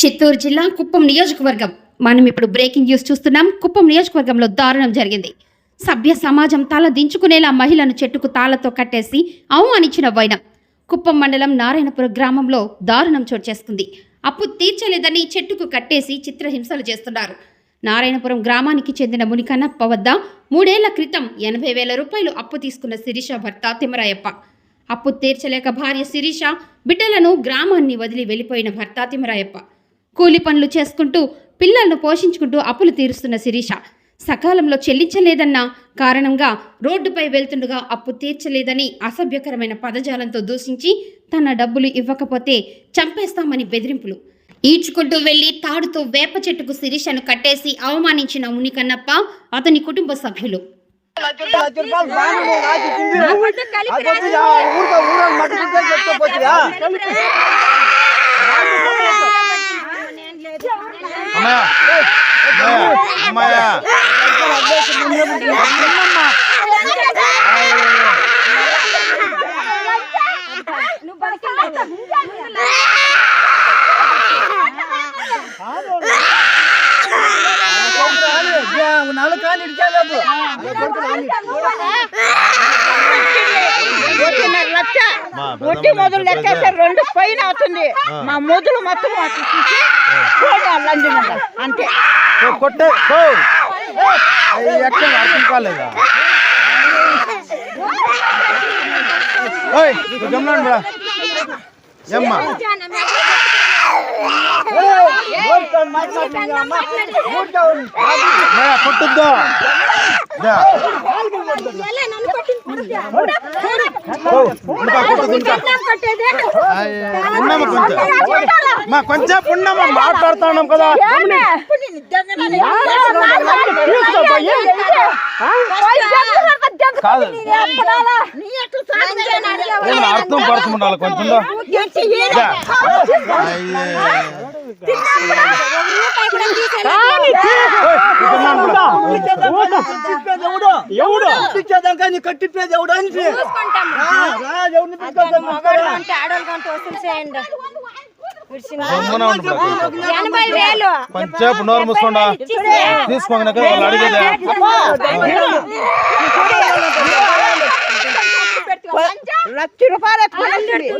చిత్తూరు జిల్లా కుప్పం నియోజకవర్గం. మనం ఇప్పుడు బ్రేకింగ్ న్యూస్ చూస్తున్నాం. కుప్పం నియోజకవర్గంలో దారుణం జరిగింది. సభ్య సమాజం తల దించుకునేలా మహిళను చెట్టుకు తాళతో కట్టేసి అవమానించిన వైనం. కుప్పం మండలం నారాయణపురం గ్రామంలో దారుణం చోటు చేసుకుంది. అప్పు తీర్చలేదని చెట్టుకు కట్టేసి చిత్రహింసలు చేస్తున్నారు. నారాయణపురం గ్రామానికి చెందిన మునికన్నప్ప వద్ద మూడేళ్ళ క్రితం ఎనభై వేల రూపాయలు అప్పు తీసుకున్న శిరీష భర్త తిమరాయప్ప అప్పు తీర్చలేక భార్య శిరీష బిడ్డలను గ్రామాన్ని వదిలి వెళ్ళిపోయిన భర్త తిమరాయప్ప కూలి పనులు చేసుకుంటూ పిల్లలను పోషించుకుంటూ అప్పులు తీరుస్తున్న శిరీష సకాలంలో చెల్లించలేదన్న కారణంగా రోడ్డుపై వెళ్తుండగా అప్పు తీర్చలేదని అసభ్యకరమైన పదజాలంతో దూషించి తన డబ్బులు ఇవ్వకపోతే చంపేస్తామని బెదిరింపులు ఈడ్చుకుంటూ వెళ్ళి తాడుతో వేప చెట్టుకు శిరీషను కట్టేసి అవమానించిన మునికన్నప్ప అతని కుటుంబ సభ్యులు లక్ష ఊరని మట్టుకుంటే చెప్పుకోపోతుందా? ఒట్టి మొదలు లెక్కేస్తే రెండు పైన అవుతుంది. మా మొదలు మొత్తం. అంతే. కొట్టే అర్థం కాలేదా? ఏమ్మా? ఏ, ఊరికే మాట్లాడుతుంది అమ్మ. ఊరికే ఉంది. మే, కొట్టుద్దు దా. ఓ, ఇంకా కొట్టుద్దు ఇంకా. అయ్య, ఉన్నామా కొంచెం మా కొంచెం ఉన్నామా మాట్లాడుతా ఉన్నాం కదా కాదు. ఏమన్నా అర్థం పరచం ఉండాలి కొంచెం ఎవడు? కట్టిప్పేది నోరు మూసుకోండా. తీసుకోగానే వాళ్ళు అడిగేదే? లక్ష రూపాయలు ఇవ్వలేదు.